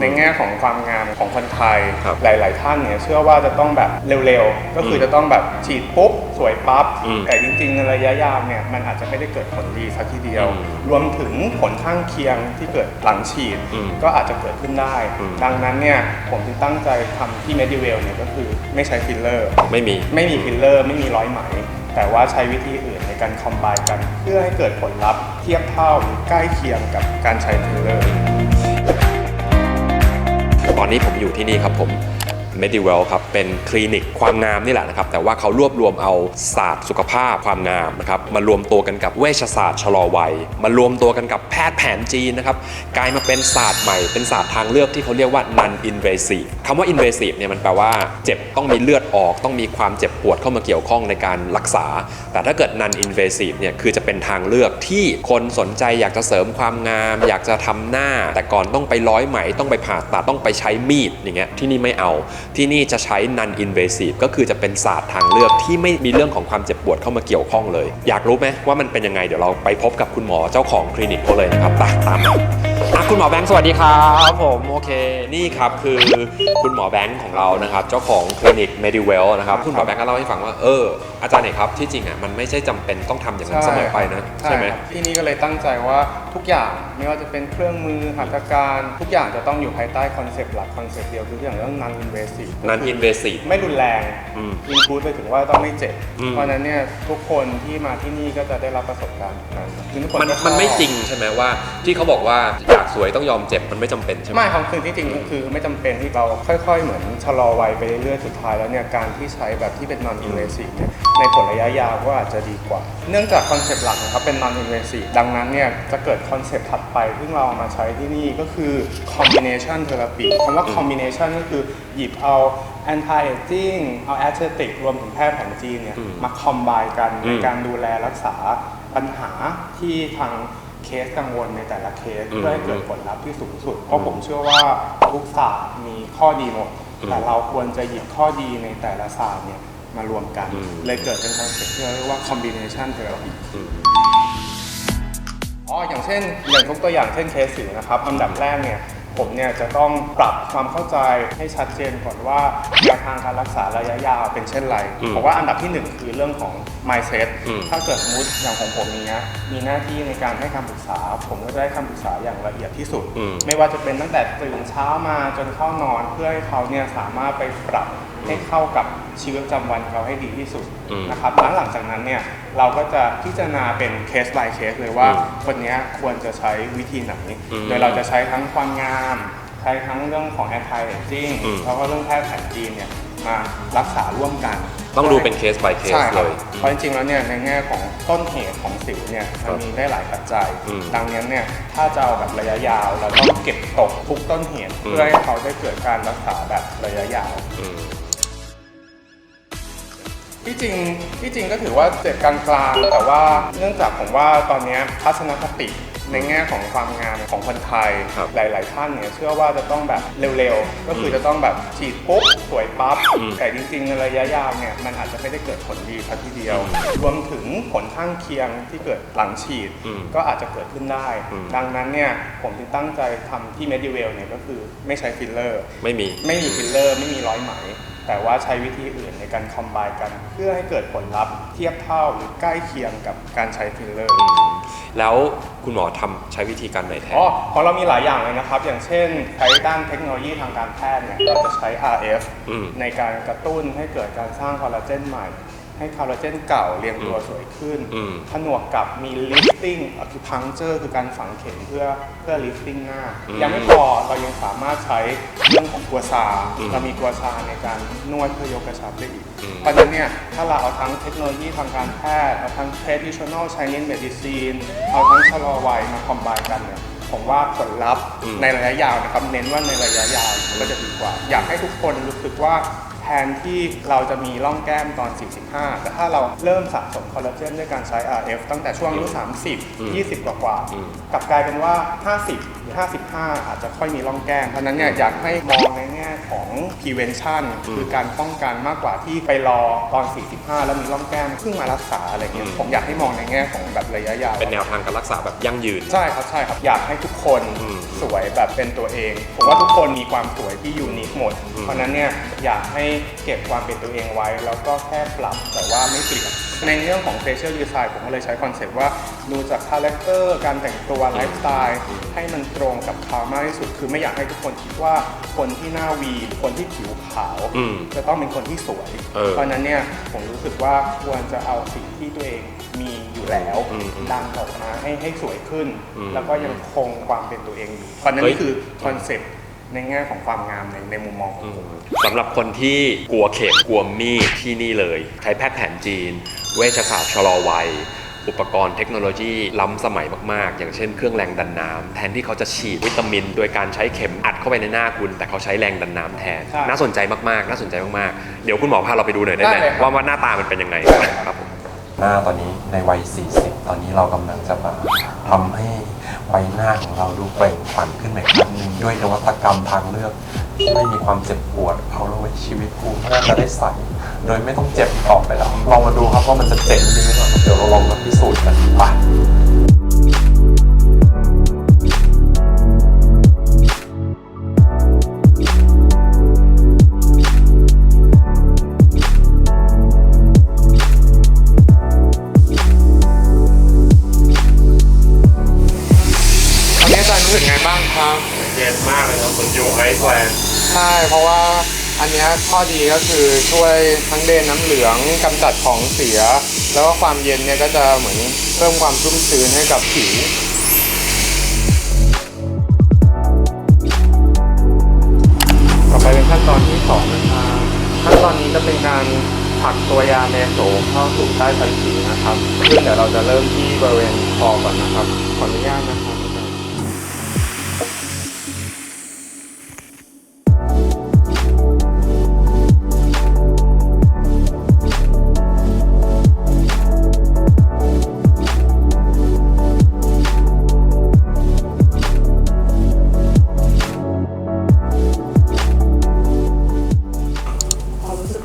ในแง่ของความงามของคนไทย ครับหลาย ๆ ท่านเนี่ยเชื่อว่าจะต้องแบบเร็วๆ ก็คืออมจะต้องแบบฉีดปุ๊บสวยปั๊บ อืมแต่จริงๆในระยะยาวเนี่ยมันอาจจะไม่ได้เกิดผลดีสักทีเดียว อืมรวมถึงผลข้างเคียงที่เกิดหลังฉีดอืมก็อาจจะเกิดขึ้นได้ อืม ดังนั้นเนี่ยผมจึงตั้งใจทำที่ Mediwell เนี่ยก็คือไม่ใช้ฟิลเลอร์ ไม่มี ไม่มีฟิลเลอร์ไม่มีร้อยไหม แต่ว่าใช้วิธีอื่นในการคอมไบกัน เพื่อให้เกิดผลลัพธ์เทียบเท่าหรือใกล้เคียงกับการใช้ฟิลเลอร์ ตอนนี้ผมอยู่ที่นี่ครับผม Mediwell ครับเป็นคลินิกความงามนี่แหละนะครับ แต่ว่าเขารวบรวมเอาศาสตร์สุขภาพความงามนะครับมารวมตัวกันกับเวชศาสตร์ชะลอวัยมารวมตัวกันกับแพทย์แผนจีนนะครับกลายมาเป็นศาสตร์ใหม่เป็นศาสตร์ทางเลือกที่เขาเรียกว่า non invasive คำว่า invasive เนี่ยมันแปลว่าเจ็บต้องมีเลือดออกต้องมีความเจ็บปวดเข้ามาเกี่ยวข้องในการรักษา แต่ถ้าเกิด non invasive เนี่ยคือจะเป็นทางเลือกที่คนสนใจอยากจะเสริมความงาม อยากจะทำหน้า แต่ก่อนต้องไปร้อยไหมต้องไปผ่าตัดต้องไปใช้มีดอย่างเงี้ยที่นี่ไม่เอา ที่นี่จะใช้ non invasive ก็คือจะเป็นศาสตร์ทางเลือกที่ไม่มีเรื่องของความเจ็บปวดเข้ามาเกี่ยวข้องเลย อยากรู้ไหมว่ามันเป็นยังไงเดี๋ยวเราไปพบกับคุณหมอเจ้าของคลินิกเขาเลยนะครับตามมาคุณหมอแบงค์สวัสดีครับผมโอเคนี่ครับคือคุณหมอแบงค์ของเรานะครับ เจ้าของคลินิก Mediwell นะครับคุณหมอแบงค์ก็เล่าให้ฟังว่าเอออาจารย์เอกครับที่จริงอะมันไม่ใช่จำเป็นต้องทำอย่างนั้นเสมอไปนะใช่ไหม ครับที่นี่ก็เลยตั้งใจว่าทุกอย่างไม่ว่าจะเป็นเครื่องมือหัตถการทุกอย่างจะต้องอยู่ภายใต้คอนเซปต์หลักคอนเซปต์เดียวคืออย่างเรื่อง non invasive non invasive ไม่รุนแรงอืมอินคูดไปถึงว่าต้องไม่เจ็บ อืม เพราะฉะนั้นเนี่ยทุกคนที่มาที่นี่ก็จะได้รับประสบการณ์นั้นคือทุกคนมันก็ชอบมันไม่จริงใช่ไหมว่า ที่เขาบอกว่าอยากสวยต้องยอมเจ็บมันไม่จำเป็นใช่ไหม ไม่ครับคือที่จริงก็คือไม่จำเป็นที่เราค่อยๆ เหมือนชะลอวัยไปเรื่อยๆ สุดท้ายแล้วเนี่ยการที่ใช้แบบที่เป็น non invasive เนี่ยในผลระยะยาวก็อาจจะดีกว่า เนื่องจากคอนเซปต์หลักนะครับเป็น non invasive ดังนั้นเนี่ยจะเกิดคอนเซปต์ถัดไปที่งเราเอามาใช้ที่นี่ก็คือ combination therapy คำว่า combination ก็คือหยิบเอา anti aging เอา aesthetic รวมถึงแพทย์แผนจีนเนี่ยมา combine กันในการดูแลรักษาปัญหาที่ทาง เคสกังวลในแต่ละเคสอืมเพื่อให้เกิดผลลัพธ์ที่สูงสุด เพราะผมเชื่อว่าทุกศาสตร์มีข้อดีหมดอืมแต่เราควรจะหยิบข้อดีในแต่ละศาสตร์เนี่ยมารวมกันอืมเลยเกิดเป็นคอนเซ็ปต์ที่เราเรียกว่า combination therapy อืมอ๋ออย่างเช่นอย่างยกตัวอย่างเช่นเคสสิวนะครับอันดับแรกเนี่ยผมเนี่ยจะต้องปรับความเข้าใจให้ชัดเจนก่อนว่าแนวทางการรักษาระยะยาวเป็นเช่นไรอืมผมว่าอันดับที่หนึ่งคือเรื่องของ mindset อืม ถ้าเกิดสมมติอย่างของผมเนี้ยมีหน้าที่ในการให้คำปรึกษา ผมก็จะได้คำปรึกษาอย่างละเอียดที่สุด อืม ไม่ว่าจะเป็นตั้งแต่ตื่นเช้ามาจนเข้านอนเพื่อให้เขาเนี่ยสามารถไปปรับให้เข้ากับชีวิตประจำวันเขาให้ดีที่สุดอืมนะครับแล้วหลังจากนั้นเนี่ยเราก็จะพิจารณาเป็นเคส by เคสเลยว่า อืมคนเนี้ยควรจะใช้วิธีไหนอืมโดยเราจะใช้ทั้งความงาม ใช้ทั้งเรื่องของ anti aging อืมแล้วก็เรื่องแพทย์แผนจีนเนี่ย มารักษาร่วมกันต้องดูเป็นเคส by เคสใช่คเลรับย เพราะจริงๆแล้วเนี่ยในแง่ของต้นเหตุของสิวเนี่ยครัมันบมีได้หลายปัจจัย อืมดังนั้นเนี่ยถ้าจะเอาแบบระยะยาวเราต้องเก็บตกทุกต้นเหตุอืม เพื่อให้เขาได้เกิดการรักษาแบบระยะยาว อืม ที่จริงที่จริงก็ถือว่าเจ็บกลางๆแต่ว่าเนื่องจากผมว่าตอนเนี้ยทัศนคติ ในแง่ของความงามของคนไทย ครับหลาย ๆ ท่านเนี่ยเชื่อว่าจะต้องแบบเร็ว ๆ ก็คือจะต้องแบบฉีดปุ๊บสวยปั๊บอืมแต่จริง ๆ ในระยะยาวเนี่ยมันอาจจะไม่ได้เกิดผลดีสัทีเดียว อืมรวมถึงผลข้างเคียงที่เกิดหลังฉีดอืมก็อาจจะเกิดขึ้นได้ อืม ดังนั้นเนี่ยผมจึงตั้งใจทำที่ Mediwell เนี่ยก็คือไม่ใช้ฟิลเลอร์ ไม่มี ไม่มีฟิลเลอร์ไม่มีร้อยไหม แต่ว่าใช้วิธีอื่นในการคอมไบกัน เพื่อให้เกิดผลลัพธ์เทียบเท่าหรือใกล้เคียงกับการใช้ฟิลเลอร์ อืม แล้วคุณหมอทำใช้วิธีการไหนแทน อ๋อของเรามีหลายอย่างเลยนะครับ อย่างเช่นใช้ด้านเทคโนโลยีทางการแพทย์เนี่ย เราจะใช้ RF อืมในการกระตุ้นให้เกิดการสร้างคอลลาเจนใหม่ ให้คอลลาเจนเก่าเรียงตัวสวยขึ้นอืมผนวกกับมี lifting acupuncture คือการฝังเข็มเพื่อเพื่อ lifting หน้าอืมยังไม่พอเรายังสามารถใช้เรื่องของกัวซาอืมเรามีกัวซาในการนวดเพื่อยกกระชับได้อีกอืมเพราะฉะนั้นเนี่ยถ้าเราเอาทั้งเทคโนโลยีทางการแพทย์ เอาทั้ง traditional Chinese medicine เอาทั้งชะลอวัยมาคอมไบกันเนี่ยผมว่าผลลัพธ์อืมในระยะยาวนะครับเน้นว่าในระยะยาวมันก็จะดีกว่า อยากให้ทุกคนรู้สึกว่า แทนที่เราจะมีร่องแก้มตอน 45 แต่ถ้าเราเริ่มสะสมคอลลาเจนด้วยการใช้ RF ตั้งแต่ช่วงอายุอืม30 20 กว่ากว่าๆอืมกลับกลายเป็นว่า 50 หรือ 55 อาจจะค่อยมีร่องแก้ม เพราะฉะนั้นเนี่ยอยากให้มองในแง่ของ prevention คือการป้องกันมากกว่าที่ไปรอตอน 45 แล้วมีร่องแก้มเพิ่งมารักษาอะไรเงี้ย ผมอยากให้มองในแง่ของแบบระยะยาวเป็นแนวทางการรักษาแบบยั่งยืน ใช่ครับ ใช่ครับ อยากให้ทุกคนอืมสวยแบบเป็นตัวเอง ผมว่าทุกคนมีความสวยที่ยูนิคหมดอืมเพราะฉะนั้นเนี่ยอยากให้เก็บความเป็นตัวเองไว้ แล้วก็แค่ปรับแต่ว่าไม่เปลี่ยนในเรื่องของ facial design ผมก็เลยใช้คอนเซ็ปต์ว่าดูจากคาแรคเตอร์การแต่งตัวไลฟ์สไตล์ให้มันตรงกับเขามากที่สุด คือไม่อยากให้ทุกคนคิดว่าคนที่หน้าวีหรือคนที่ผิวขาว อืม จะต้องเป็นคนที่สวย เออเพราะฉะนั้นเนี่ยผมรู้สึกว่าควรจะเอาสิ่งที่ตัวเองมีอยู่แล้วอืมอืมดันออกมาให้ให้สวยขึ้น อืมแล้วก็ยังคงความเป็นตัวเองอยู่เพราะนั้นเฮ้ย นี่คือคอนเซ็ปต์ ในแง่ของความงามในในมุมมองของผมสำหรับคนที่กลัวเข็มกลัวมีดที่นี่เลย ใช้แพทย์แผนจีน เวชศาสตร์ชะลอวัย อุปกรณ์เทคโนโลยีล้ำสมัยมาก ๆ อย่างเช่นเครื่องแรงดันน้ำแทนที่เขาจะฉีดวิตามิน โดยการใช้เข็มอัดเข้าไปในหน้าคุณ แต่เขาใช้แรงดันน้ำแทนใช่น่าสนใจมาก ๆ น่าสนใจมาก ๆ เดี๋ยวคุณหมอพาเราไปดูหน่อยได้ไหมได้เลยครับ ว่าว่าหน้าตามันเป็นยังไงครับผม หน้าตอนนี้ในวัย 40 ตอนนี้เรากำลังจะมาทำให้ใบหน้าของเราดูเปล่งปลั่งขึ้นมาอีกครั้งหนึ่งด้วยนวัตกรรมทางเลือกที่ไม่มีความเจ็บปวดเอาละไว้ชีวิตกูน่าจะได้ใส่โดยไม่ต้องเจ็บต่อไปแล้วลองมาดูครับว่ามันจะเจ๋งจริงหรือเปล่าเดี๋ยวเราลองมาพิสูจน์กันไป อันนี้ข้อดีก็คือช่วยทั้งเดนน้ำเหลืองกำจัดของเสีย แล้วก็ความเย็นเนี่ยก็จะเหมือนเพิ่มความชุ่มชื้นให้กับผิวต่อไปเป็นขั้นตอนที่สองนะครับขั้นตอนนี้จะเป็นการผลักตัวยาเนโสมเข้าสู่ใต้สันผิวนะครับซึ่งเดี๋ยวเราจะเริ่มที่บริเวณคอก่อนนะครับขออนุญาตนะครับ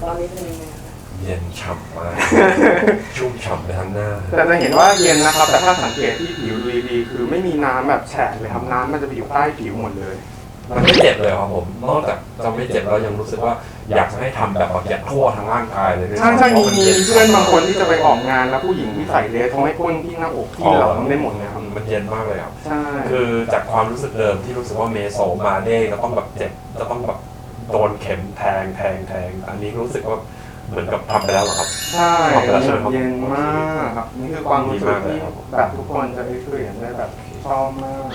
ตอนนี้เป็นยังไงคะเย็นฉ่ำมาก ชุ่มฉ่ำไปทั้งหน้า แต่จะเห็นว่าเย็นนะครับ แต่ถ้าสังเกตที่ผิวดูดีๆคือไม่มีน้ำแบบแฉะเลยครับน้ำมันจะไปอยู่ใต้ผิวหมดเลย มันไม่เจ็บเลยครับผม นอกจากจะไม่เจ็บแล้วยังรู้สึกว่าอยากจะให้ทำแบบแบบทั่วทั้งร่างกายเลยด้วยใช่ใช่มีพราะนมีย็เพื่อนบางคนที่จะไปออกงานแล้วผู้หญิงที่ใส่เลสเขาให้พ่นที่หน้าอกที่หลังได้หมดเลยครับมันเย็นมากเลยครับ ใช่ คือจากความรู้สึกเดิมที่รู้สึกว่าเมโซมาเด้ก็ต้องแบบเจ็บจะต้องแบบ โดนเข็มแทงแทงแทง อันนี้รู้สึกว่าเหมือนกับทำไปแล้วเหรอครับ ใช่ขอบคุณครับเย็นมากครับ นี่คือความรู้สึกที่ดีมากเลยครับแบบทุกคนจะได้เปลี่ยนได้แบบชอบมาก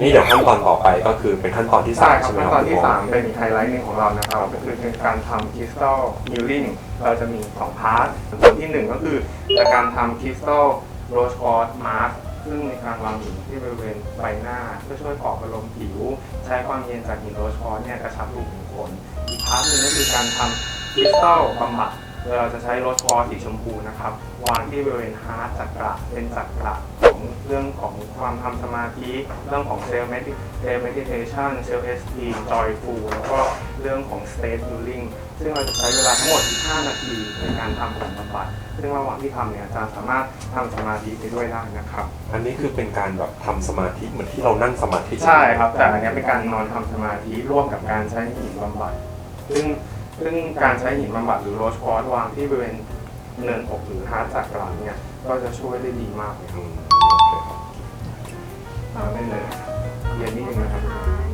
นี่เดี๋ยวขั้นตอนต่อไปก็คือเป็นขั้นตอนที่ใช่สามครับใช่ไหมขั้นคตรัอบนที่3เป็นอีกไฮไลท์หนึ่งของเรานะครับก็คือเป็นการทำคริสตัลฮิลลิ่งเราจะมี2พาร์ทส่วนที่1ก็คือจากการทำคริสตัลโรชคอร์สมาร์ ซึ่งในการวางหินที่บริเวณใบหน้าเพื่อช่วยปลอบประโลมผิว ใช้ความเย็นจากหินโรชคอร์สเนี่ยกระชับรูขุมขนอีกพาร์ทหนึ่งก็คือการทำคริสตัลบำบัดโดยเราจะใช้โรชคอร์สสีชมพูนะครับวางที่บริเวณฮาร์ดจักระเป็นจักระของเรื่องของความทำสมาธิเรื่องของเซลล์เซลล์ meditation เซลล์ esteem joyful แล้วก็เรื่องของ state healing ซึ่งเราจะใช้เวลาทั้งหมด 15 นาทีในการทำผลบำบัด ซึ่งระหว่างที่ทำเนี่ยอาจารย์สามารถทำสมาธิไปด้วยได้นะครับอันนี้คือเป็นการแบบทำสมาธิเหมือนที่เรานั่งสมาธิใช่ครับ แต่อันเนี้ยเป็นการนอนทำสมาธิร่วมกับการใช้หินบำบัดซึ่งซึ่งการใช้หินบำบัดหรือโรชคอร์สวางที่บริเวณเนินอกหรือฮาร์ดจักระเนี่ยก็จะช่วยได้ดีมากเลยครับอืมโอเคครับทำได้เลยเย็นนิดนึงนะครับอ่าเย็นๆนิดนึงนะคะ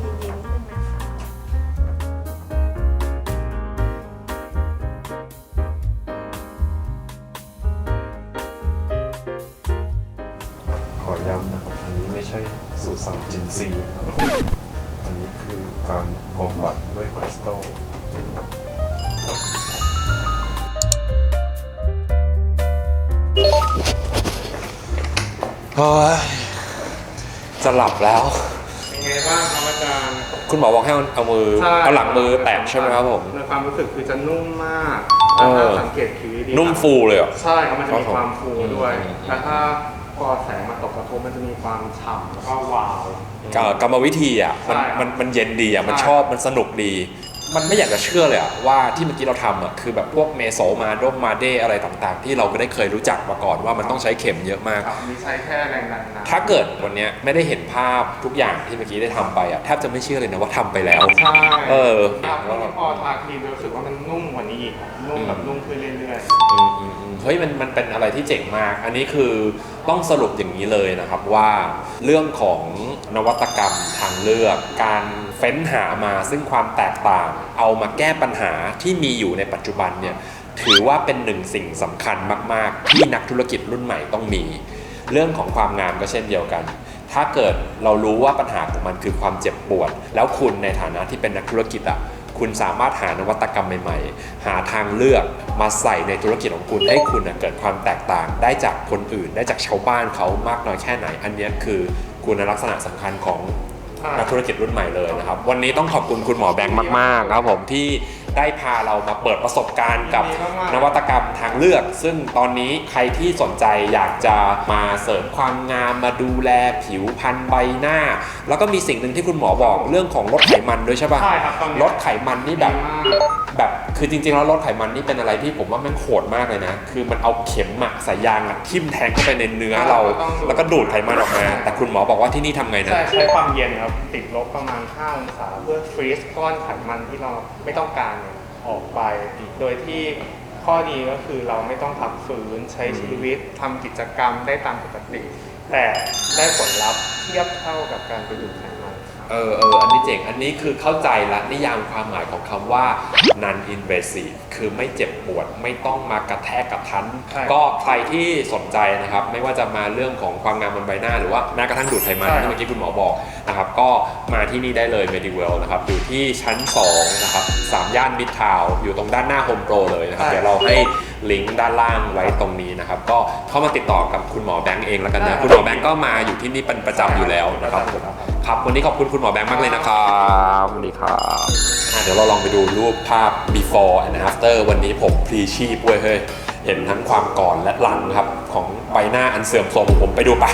ใช่สูตรสั่งจินซีนะครับอันนี้คือการบำบัดด้วยคริสตัลโอ้ยจะหลับแล้ว เป็นไงบ้างบ้างครับอาจารย์คุณหมอบอกให้เอาเอามือ ใช่เอาหลังมือแตะใช่ไหมครับผม ในความรู้สึกคือจะนุ่มมากเออ ถ้าสังเกตคิ้วดีๆนุ่มฟูเลยเหรอ ใช่ครับมันจะมีครับผมความฟูด้วย อืม แล้วถ้าพ อแสงมาตกกระทบมันจะมีความฉ่ำแล้วก็วาวกรกรรมวิธีอะมันใช่ครับมันมันเย็นดีอะมันใช่ ชอบมันสนุกดี มันไม่อยากจะเชื่อเลยอะว่าที่เมื่อกี้เราทำอะคือแบบพวกเมโซมาดมมาเดอะไรต่างๆ ที่เราไม่ได้เคยรู้จักมาก่อนว่ามันต้องใช้เข็มเยอะมาก ครับมีใช้แค่แรงดันน้ำถ้าเกิดวันเนี้ยไม่ได้เห็นภาพทุกอย่างที่เมื่อกี้ได้ทำไปอะแทบจะไม่เชื่อเลยนะว่าทำไปแล้ว ใช่เออครับแล้วพอทาครีมรู้สึกว่ามันนุ่มกว่านี้อีกนุ่มแบบนุ่มขึ้นเรื่อยอืมอืมอืมเฮ้ยมันมันเป็นอะไรที่เจ๋งมาก อันนี้คือต้องสรุปอย่างนี้เลยนะครับว่า เรื่องของนวัตกรรมทางเลือก การ เฟ้นหามาซึ่งความแตกต่าง เอามาแก้ปัญหาที่มีอยู่ในปัจจุบันเนี่ยถือว่าเป็นหนึ่งสิ่งสำคัญมาก ๆ ที่นักธุรกิจรุ่นใหม่ต้องมี เรื่องของความงามก็เช่นเดียวกัน ถ้าเกิดเรารู้ว่าปัญหาของมันคือความเจ็บปวด แล้วคุณในฐานะที่เป็นนักธุรกิจอะคุณสามารถหานวัตกรรมใหม่ ๆ หาทางเลือกมาใส่ในธุรกิจของคุณให้คุณเกิดความแตกต่างได้จากคนอื่น ได้จากชาวบ้านเขามากน้อยแค่ไหน อันนี้คือคุณลักษณะสำคัญของ นักธุรกิจรุ่นใหม่เลยนะครับ วันนี้ต้องขอบคุณคุณหมอแบงค์มากๆครับผมที่ได้พาเรามาเปิดประสบการณ์กับยินดีมากๆนวัตกรรมทางเลือก ซึ่งตอนนี้ใครที่สนใจอยากจะมาเสริมความงามมาดูแลผิวพรรณใบหน้า แล้วก็มีสิ่งหนึ่งที่คุณหมอบอกเรื่องของลดไขมันด้วยใช่ปะใช่ครับตอนนี้ลดไขมันนี่แบบดีมากแบบคือจริงๆแล้วลดไขมันนี่เป็นอะไรที่ผมว่าแม่งโหดมากเลยนะ คือมันเอาเข็มอะสายยางอะทิ่มแทงเข้าไปในเนื้อเรา แล้วก็ดูดไขมันออกมา แต่คุณหมอบอกว่าที่นี่ทำไงนะ ใช่ใช้ความเย็นครับ ติดลบประมาณ5องศาเพื่อฟรีซก้อนไขมันที่เราไม่ต้องการเนี่ยออกไป โดยที่ข้อดีก็คือเราไม่ต้องพักฟื้นใช้ชีวิตทำกิจกรรมได้ตามปกติ แต่ได้ผลลัพธ์เทียบเท่ากับการไปดูดไขมัน เออเอออันนี้เจ๋ง อันนี้คือเข้าใจละนิยามความหมายของคำว่า non invasive คือไม่เจ็บปวดไม่ต้องมากระแทกกับทัน ใช่ ก็ใครที่สนใจนะครับ ไม่ว่าจะมาเรื่องของความงามบนใบหน้าหรือว่าแม้กระทั่งดูดไขมันใช่ที่เมื่อกี้คุณหมอบอกนะครับ ก็มาที่นี่ได้เลย Mediwell นะครับ อยู่ที่ชั้น 2 นะครับสามย่านมิตรทาวน์อยู่ตรงด้านหน้า Home Pro เลยนะครับ เดี๋ยวเราให้ลิงก์ด้านล่างไว้ตรงนี้นะครับ ก็เข้ามาติดต่อกับคุณหมอแบงค์เองแล้วกันนะ คุณหมอแบงค์ก็มาอยู่ที่นี่เป็นประจำอยู่แล้วนะครับผม ครับ วันนี้ขอบคุณคุณหมอแบงค์มากเลยนะครับสวัสดีครับอะเดี๋ยวเราลองไปดูรูปภาพ before and after วันนี้ผมพลีชีพเว้ยเฮ้ย เห็นทั้งความก่อนและหลังครับ ของใบหน้าอันเสื่อมโทรมของผมไปดูปะ